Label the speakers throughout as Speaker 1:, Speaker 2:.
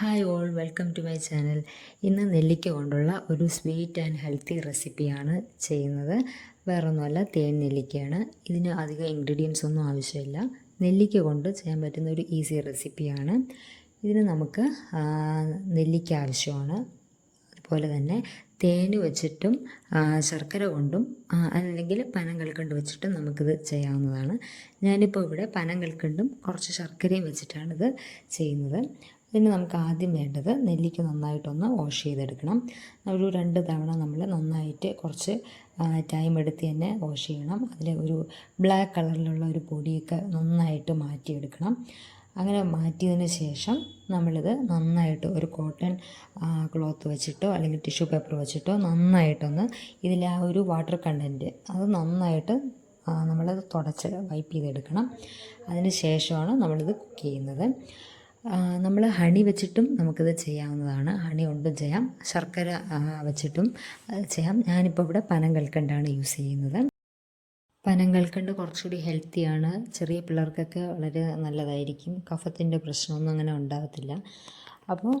Speaker 1: Hi all welcome to my channel. ഇന്ന് നെല്ലിക്ക കൊണ്ടുള്ള ഒരു സ്വീറ്റ് ആൻഡ് ഹെൽത്തി റെസിപ്പിയാണ് ചെയ്യുന്നത്. വേറൊന്നുമല്ല തേൻ നെല്ലിക്കയാണ്. ഇതിന് അധികം ഇൻഗ്രീഡിയൻസ് ഒന്നും ആവശ്യമില്ല. നെല്ലിക്ക കൊണ്ട് ചെയ്യാൻ പറ്റുന്ന ഒരു ഈസി റെസിപ്പിയാണ്. ഇതിന് നമുക്ക് നെല്ലിക്ക ആവശ്യമാണ്. അതുപോലെ തന്നെ തേൻ വെച്ചിട്ടും ശർക്കര കൊണ്ടും അല്ലെങ്കിൽ പനം കൽക്കണ്ട് വെച്ചിട്ടും നമുക്കിത് ചെയ്യാവുന്നതാണ്. ഞാനിപ്പോൾ ഇവിടെ പനം കൽക്കണ്ടും കുറച്ച് ശർക്കരയും വെച്ചിട്ടാണ് ഇത് ചെയ്യുന്നത്. ഇതിന് നമുക്ക് ആദ്യം വേണ്ടത് നെല്ലിക്ക നന്നായിട്ടൊന്ന് വാഷ് ചെയ്തെടുക്കണം. ഒരു രണ്ട് തവണ നമ്മൾ നന്നായിട്ട് കുറച്ച് ടൈം എടുത്ത് തന്നെ വാഷ് ചെയ്യണം. അതിൽ ഒരു ബ്ലാക്ക് കളറിലുള്ള ഒരു പൊടിയൊക്കെ നന്നായിട്ട് മാറ്റിയെടുക്കണം. അങ്ങനെ മാറ്റിയതിന് ശേഷം നമ്മളിത് നന്നായിട്ട് ഒരു കോട്ടൺ ക്ലോത്ത് വെച്ചിട്ടോ അല്ലെങ്കിൽ ടിഷ്യൂ പേപ്പർ വെച്ചിട്ടോ നന്നായിട്ടൊന്ന് ഇതിലെ ആ ഒരു വാട്ടർ കണ്ടന്റ് അത് നന്നായിട്ട് നമ്മളത് തുടച്ച് വൈപ്പ് ചെയ്തെടുക്കണം. അതിന് ശേഷമാണ് നമ്മളിത് കുക്ക് ചെയ്യുന്നത്. നമ്മൾ ഹണി വെച്ചിട്ടും നമുക്കിത് ചെയ്യാവുന്നതാണ്. ഹണി കൊണ്ടും ചെയ്യാം. ശർക്കര വെച്ചിട്ടും ചെയ്യാം. ഞാനിപ്പോൾ ഇവിടെ പനം കൽക്കണ്ടാണ് യൂസ് ചെയ്യുന്നത്. പനം കൽക്കണ്ട് കുറച്ചുകൂടി ഹെൽത്തിയാണ് ചെറിയ പിള്ളേർക്കൊക്കെ വളരെ നല്ലതായിരിക്കും. കഫത്തിന്റെ പ്രശ്നമൊന്നും അങ്ങനെ ഉണ്ടാകത്തില്ല അപ്പോൾ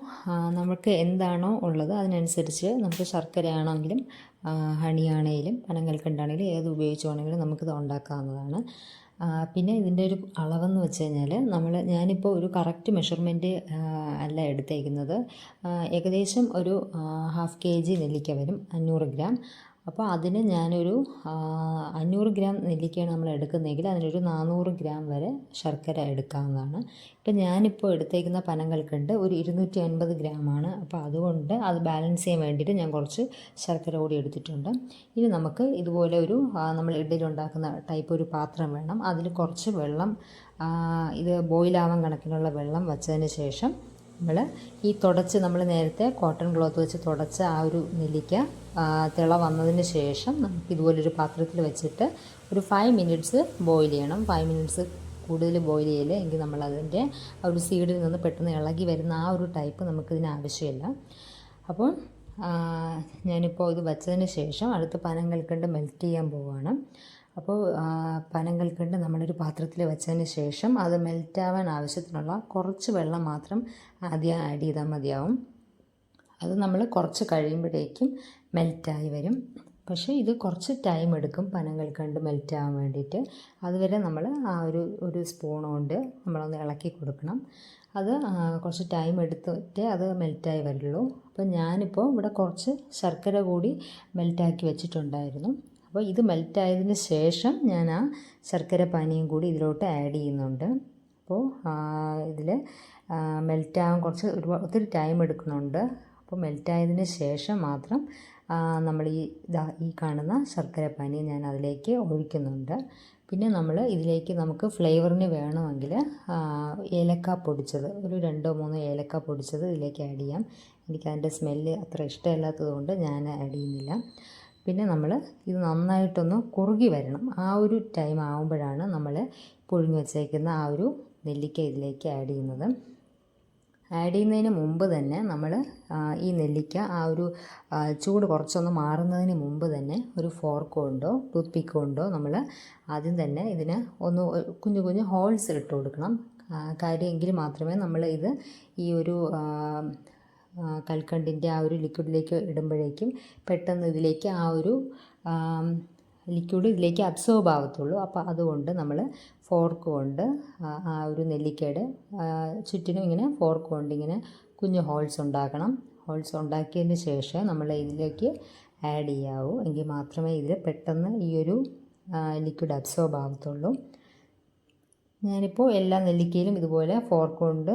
Speaker 1: നമുക്ക് എന്താണോ ഉള്ളത് അതിനനുസരിച്ച് നമുക്ക് ശർക്കരയാണെങ്കിലും ആ, ഹണിയാണെങ്കിലും പനം കൽക്കണ്ടാണെങ്കിലും ഏത് ഉപയോഗിച്ചു വേണമെങ്കിലും നമുക്കിത് ഉണ്ടാക്കാവുന്നതാണ്. പിന്നെ ഇതിന്റെ ഒരു അളവെന്ന് വെച്ച് കഴിഞ്ഞാൽ നമ്മൾ ഞാനിപ്പോൾ ഒരു കറക്റ്റ് മെഷർമെന്റ് അല്ല എടുത്തേക്കുന്നത്. ഏകദേശം ഒരു ഹാഫ് കെ ജി നെല്ലിക്ക വരും അഞ്ഞൂറ് ഗ്രാം. അപ്പോൾ അതിന് ഞാനൊരു അഞ്ഞൂറ് ഗ്രാം നെല്ലിക്കയാണ് നമ്മൾ എടുക്കുന്നതെങ്കിൽ അതിനൊരു നാനൂറ് ഗ്രാം വരെ ശർക്കര എടുക്കാവുന്നതാണ്. ഇപ്പം ഞാനിപ്പോൾ എടുത്തേക്കുന്ന പനങ്ങൾക്കുണ്ട് ഒരു ഇരുന്നൂറ്റി അൻപത് ഗ്രാമാണ് അപ്പോൾ അതുകൊണ്ട് അത് ബാലൻസ് ചെയ്യാൻ വേണ്ടിയിട്ട് ഞാൻ കുറച്ച് ശർക്കര കൂടി എടുത്തിട്ടുണ്ട്. ഇനി നമുക്ക് ഇതുപോലെ ഒരു നമ്മൾ ഇഡ്ഡലി ഉണ്ടാക്കുന്ന ടൈപ്പ് ഒരു പാത്രം വേണം. അതിൽ കുറച്ച് വെള്ളം ഇത് ബോയിലാവാൻ കണക്കിനുള്ള വെള്ളം വച്ചതിന് ശേഷം നമ്മൾ ഈ തുടച്ച് നമ്മൾ നേരത്തെ കോട്ടൺ ക്ലോത്ത് വെച്ച് തുടച്ച ആ ഒരു നെല്ലിക്ക തിള വന്നതിന് ശേഷം നമുക്ക് ഇതുപോലൊരു പാത്രത്തിൽ വെച്ചിട്ട് ഒരു ഫൈവ് മിനിറ്റ്സ് ബോയിൽ ചെയ്യണം. ഫൈവ് മിനിറ്റ്സ് കൂടുതൽ ബോയിൽ ചെയ്യില്ല എങ്കിൽ നമ്മൾ അതിന്റെ ആ ഒരു സീഡിൽ നിന്ന് പെട്ടെന്ന് ഇളകി വരുന്ന ആ ഒരു ടൈപ്പ് നമുക്കിതിന് ആവശ്യമില്ല. അപ്പോൾ ഞാനിപ്പോൾ ഇത് വെച്ചതിന് ശേഷം അടുത്ത പനം കൽക്കണ്ട് മെൽറ്റ് ചെയ്യാൻ പോവുകയാണ് അപ്പോൾ പനം കൽക്കണ്ട് നമ്മളൊരു പാത്രത്തിൽ വെച്ചതിന് ശേഷം അത് മെൽറ്റാവാൻ ആവശ്യത്തിനുള്ള കുറച്ച് വെള്ളം മാത്രം ആദ്യം ആഡ് ചെയ്താൽ മതിയാവും. അത് നമ്മൾ കുറച്ച് കഴിയുമ്പോഴേക്കും മെൽറ്റായി വരും. പക്ഷേ ഇത് കുറച്ച് ടൈം എടുക്കും പനം കൽക്കണ്ട് മെൽറ്റ് ആവാൻ വേണ്ടിയിട്ട്. അതുവരെ നമ്മൾ ആ ഒരു ഒരു സ്പൂൺ കൊണ്ട് നമ്മളൊന്ന് ഇളക്കി കൊടുക്കണം. അത് കുറച്ച് ടൈം എടുത്തിട്ടേ അത് മെൽറ്റായി വരുള്ളൂ. അപ്പോൾ ഞാനിപ്പോൾ ഇവിടെ കുറച്ച് ശർക്കര കൂടി മെൽറ്റാക്കി വെച്ചിട്ടുണ്ടായിരുന്നു. അപ്പോൾ ഇത് മെൽറ്റായതിന് ശേഷം ഞാൻ ആ ശർക്കര പാനിയും കൂടി ഇതിലോട്ട് ആഡ് ചെയ്യുന്നുണ്ട്. അപ്പോൾ ഇതിൽ മെൽറ്റാകാൻ കുറച്ച് ഒരു ഒത്തിരി ടൈം എടുക്കുന്നുണ്ട്. അപ്പോൾ മെൽറ്റായതിന് ശേഷം മാത്രം നമ്മൾ ഈ ഈ കാണുന്ന ശർക്കര പാനി ഞാൻ അതിലേക്ക് ഒഴിക്കുന്നുണ്ട്. പിന്നെ നമ്മൾ ഇതിലേക്ക് നമുക്ക് ഫ്ലേവറിന് വേണമെങ്കിൽ ഏലക്ക പൊടിച്ചത് ഒരു രണ്ടോ മൂന്നോ ഏലക്ക പൊടിച്ചത് ഇതിലേക്ക് ആഡ് ചെയ്യാം. എനിക്ക് അതിന്റെ സ്മെല്ല് അത്ര ഇഷ്ടമില്ലാത്തത് കൊണ്ട് ഞാൻ ആഡ് ചെയ്യുന്നില്ല. പിന്നെ നമ്മൾ ഇത് നന്നായിട്ടൊന്ന് കുറുകി വരണം. ആ ഒരു ടൈം ആകുമ്പോഴാണ് നമ്മൾ പുഴുങ്ങി വെച്ചേക്കുന്ന ആ ഒരു നെല്ലിക്ക ഇതിലേക്ക് ആഡ് ചെയ്യുന്നത്. ആഡ് ചെയ്യുന്നതിന് മുമ്പ് തന്നെ നമ്മൾ ഈ നെല്ലിക്ക ആ ഒരു ചൂട് കുറച്ചൊന്ന് മാറുന്നതിന് മുമ്പ് തന്നെ ഒരു ഫോർക്ക് കൊണ്ടോ ടൂത്ത് പിക്ക് കൊണ്ടോ നമ്മൾ ആദ്യം തന്നെ ഇതിന് ഒന്ന് കുഞ്ഞു കുഞ്ഞു ഹോൾസ് ഇട്ട് കൊടുക്കണം. കാര്യമെങ്കിൽ മാത്രമേ നമ്മൾ ഇത് ഈ ഒരു കൽക്കണ്ടിന്റെ ആ ഒരു ലിക്വിഡിലേക്ക് ഇടുമ്പോഴേക്കും പെട്ടെന്ന് ഇതിലേക്ക് ആ ഒരു ലിക്വിഡ് ഇതിലേക്ക് അബ്സോർബ് ആവത്തുള്ളൂ. അപ്പോൾ അതുകൊണ്ട് നമ്മൾ ഫോർക്ക് കൊണ്ട് ആ ഒരു നെല്ലിക്കയുടെ ചുറ്റിനും ഇങ്ങനെ ഫോർക്ക് കൊണ്ട് ഇങ്ങനെ കുഞ്ഞു ഹോൾസ് ഉണ്ടാക്കണം. ഹോൾസ് ഉണ്ടാക്കിയതിന് ശേഷം നമ്മൾ ഇതിലേക്ക് ആഡ് ചെയ്യാവൂ. എങ്കിൽ മാത്രമേ ഇതിൽ പെട്ടെന്ന് ഈ ഒരു ലിക്വിഡ് അബ്സോർബ് ആവത്തുള്ളൂ. ഞാനിപ്പോൾ എല്ലാ നെല്ലിക്കയിലും ഇതുപോലെ ഫോർക്ക് കൊണ്ട്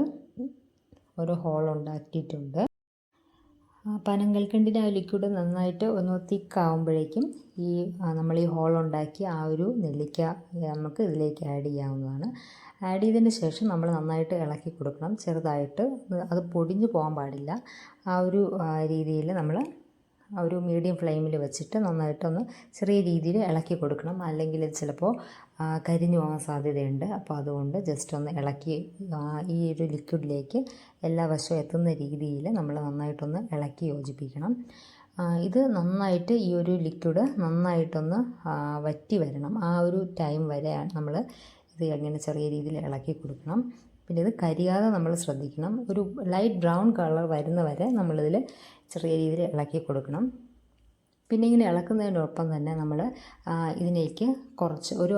Speaker 1: ഒരു ഹോൾ ഉണ്ടാക്കിയിട്ടുണ്ട്. ആ പനം കൽക്കണ്ടിന്റെ ആ ലിക്വിഡ് നന്നായിട്ട് ഒന്ന് തിക്കാവുമ്പോഴേക്കും ഈ നമ്മൾ ഈ ഹോൾ ഉണ്ടാക്കി ആ ഒരു നെല്ലിക്ക നമുക്ക് ഇതിലേക്ക് ആഡ് ചെയ്യാവുന്നതാണ്. ആഡ് ചെയ്തതിന് ശേഷം നമ്മൾ നന്നായിട്ട് ഇളക്കി കൊടുക്കണം. ചെറുതായിട്ട് അത് പൊടിഞ്ഞു പോകാൻ പാടില്ല. ആ ഒരു രീതിയിൽ നമ്മൾ ഒരു മീഡിയം ഫ്ലെയിമിൽ വെച്ചിട്ട് നന്നായിട്ടൊന്ന് ചെറിയ രീതിയിൽ ഇളക്കി കൊടുക്കണം. അല്ലെങ്കിൽ ചിലപ്പോൾ കരിഞ്ഞു പോകാൻ സാധ്യതയുണ്ട്. അപ്പോൾ അതുകൊണ്ട് ജസ്റ്റ് ഒന്ന് ഇളക്കി ഈ ഒരു ലിക്വിഡിലേക്ക് എല്ലാ വശവും എത്തുന്ന രീതിയിൽ നമ്മൾ നന്നായിട്ടൊന്ന് ഇളക്കി യോജിപ്പിക്കണം. ഇത് നന്നായിട്ട് ഈ ഒരു ലിക്വിഡ് നന്നായിട്ടൊന്ന് വറ്റി വരണം. ആ ഒരു ടൈം വരെ നമ്മൾ ഇത് ഇങ്ങനെ ചെറിയ രീതിയിൽ ഇളക്കി കൊടുക്കണം. പിന്നെ ഇത് കരിയാതെ നമ്മൾ ശ്രദ്ധിക്കണം. ഒരു ലൈറ്റ് ബ്രൗൺ കളർ വരുന്ന വരെ നമ്മളിതിൽ ചെറിയ രീതിയിൽ ഇളക്കി കൊടുക്കണം. പിന്നെ ഇങ്ങനെ ഇളക്കുന്നതിനൊപ്പം തന്നെ നമ്മൾ ഇതിലേക്ക് കുറച്ച് ഒരു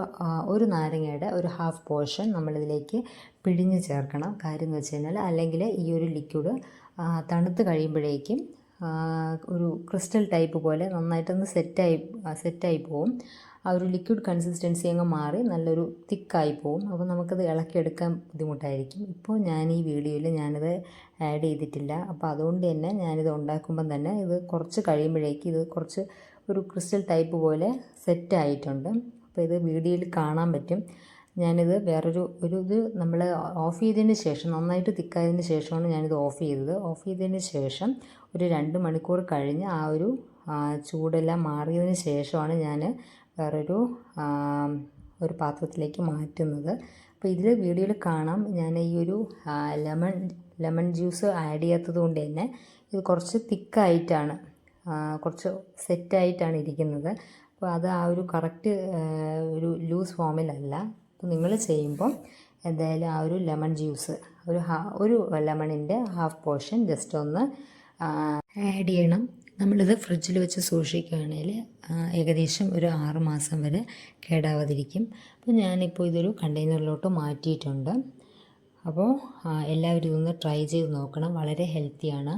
Speaker 1: ഒരു നാരങ്ങയുടെ ഒരു ഹാഫ് പോർഷൻ നമ്മളിതിലേക്ക് പിഴിഞ്ഞ് ചേർക്കണം. കാര്യം എന്ന് വെച്ച് കഴിഞ്ഞാൽ അല്ലെങ്കിൽ ഈ ഒരു ലിക്വിഡ് തണുത്ത് കഴിയുമ്പോഴേക്കും ഒരു ക്രിസ്റ്റൽ ടൈപ്പ് പോലെ നന്നായിട്ടൊന്ന് സെറ്റായി സെറ്റായി പോവും. ആ ഒരു ലിക്വിഡ് കൺസിസ്റ്റൻസി അങ്ങ് മാറി നല്ലൊരു തിക്കായി പോകും അപ്പോൾ നമുക്കത് ഇളക്കിയെടുക്കാൻ ബുദ്ധിമുട്ടായിരിക്കും. ഇപ്പോൾ ഞാൻ ഈ വീഡിയോയിൽ ഞാനിത് ആഡ് ചെയ്തിട്ടില്ല. അപ്പോൾ അതുകൊണ്ട് തന്നെ ഞാനിത് ഉണ്ടാക്കുമ്പം തന്നെ ഇത് കുറച്ച് കഴിയുമ്പോഴേക്ക് ഇത് കുറച്ച് ഒരു ക്രിസ്റ്റൽ ടൈപ്പ് പോലെ സെറ്റ് ആയിട്ടുണ്ട്. അപ്പോൾ ഇത് വീഡിയോയിൽ കാണാൻ പറ്റും. ഞാനിത് വേറൊരു ഒരു ഇത് നമ്മൾ ഓഫ് ചെയ്തതിന് ശേഷം നന്നായിട്ട് തിക്കായതിന് ശേഷമാണ് ഞാനിത് ഓഫ് ചെയ്തത്. ഓഫ് ചെയ്തതിന് ശേഷം ഒരു രണ്ട് മണിക്കൂർ കഴിഞ്ഞ് ആ ഒരു ചൂടെല്ലാം മാറിയതിന് ശേഷമാണ് ഞാൻ വേറൊരു ഒരു പാത്രത്തിലേക്ക് മാറ്റുന്നത്. അപ്പോൾ ഇതിൽ വീഡിയോയിൽ കാണാം. ഞാൻ ഈ ഒരു ലെമൺ ലെമൺ ജ്യൂസ് ആഡ് ചെയ്യാത്തത് കൊണ്ട് തന്നെ ഇത് കുറച്ച് തിക്കായിട്ടാണ് കുറച്ച് സെറ്റായിട്ടാണ് ഇരിക്കുന്നത്. അപ്പോൾ അത് ആ ഒരു കറക്റ്റ് ഒരു ലൂസ് ഫോമിലല്ല. അപ്പോൾ നിങ്ങൾ ചെയ്യുമ്പം എന്തായാലും ആ ഒരു ലെമൺ ജ്യൂസ് ഒരു ഒരു ലെമണിന്റെ ഹാഫ് പോർഷൻ ജസ്റ്റ് ഒന്ന് ആഡ് ചെയ്യണം. നമ്മളിത് ഫ്രിഡ്ജിൽ വെച്ച് സൂക്ഷിക്കുകയാണെങ്കിൽ ഏകദേശം ഒരു ആറ് മാസം വരെ കേടാവാതിരിക്കും. അപ്പോൾ ഞാനിപ്പോൾ ഇതൊരു കണ്ടെയ്നറിലോട്ട് മാറ്റിയിട്ടുണ്ട്. അപ്പോൾ എല്ലാവരും ഇതൊന്ന് ട്രൈ ചെയ്ത് നോക്കണം. വളരെ ഹെൽത്തിയാണ്.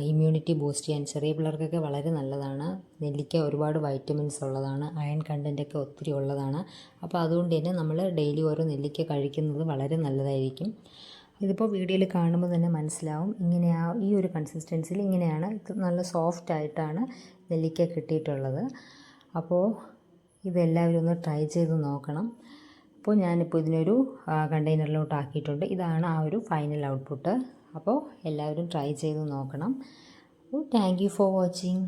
Speaker 1: ഇമ്മ്യൂണിറ്റി ബൂസ്റ്റ് ചെയ്യാൻ ചെറിയ പിള്ളേർക്കൊക്കെ വളരെ നല്ലതാണ്. നെല്ലിക്ക ഒരുപാട് വൈറ്റമിൻസ് ഉള്ളതാണ്. അയൺ കണ്ടന്റൊക്കെ ഒത്തിരി ഉള്ളതാണ്. അപ്പോൾ അതുകൊണ്ട് തന്നെ നമ്മൾ ഡെയിലി ഓരോ നെല്ലിക്ക കഴിക്കുന്നത് വളരെ നല്ലതായിരിക്കും. ഇതിപ്പോൾ വീഡിയോയിൽ കാണുമ്പോൾ തന്നെ മനസ്സിലാവും. ഇങ്ങനെ ആ ഈ ഒരു കൺസിസ്റ്റൻസിയിൽ ഇങ്ങനെയാണ് നല്ല സോഫ്റ്റ് ആയിട്ടാണ് നെല്ലിക്ക കിട്ടിയിട്ടുള്ളത്. അപ്പോൾ ഇതെല്ലാവരും ഒന്ന് ട്രൈ ചെയ്ത് നോക്കണം. അപ്പോൾ ഞാനിപ്പോൾ ഇതിനൊരു കണ്ടെയ്നറിലോട്ട് ആക്കിയിട്ടുണ്ട്. ഇതാണ് ആ ഒരു ഫൈനൽ ഔട്ട്പുട്ട് അപ്പോൾ എല്ലാവരും ട്രൈ ചെയ്ത് നോക്കണം. അപ്പോൾ താങ്ക് യു ഫോർ വാച്ചിങ്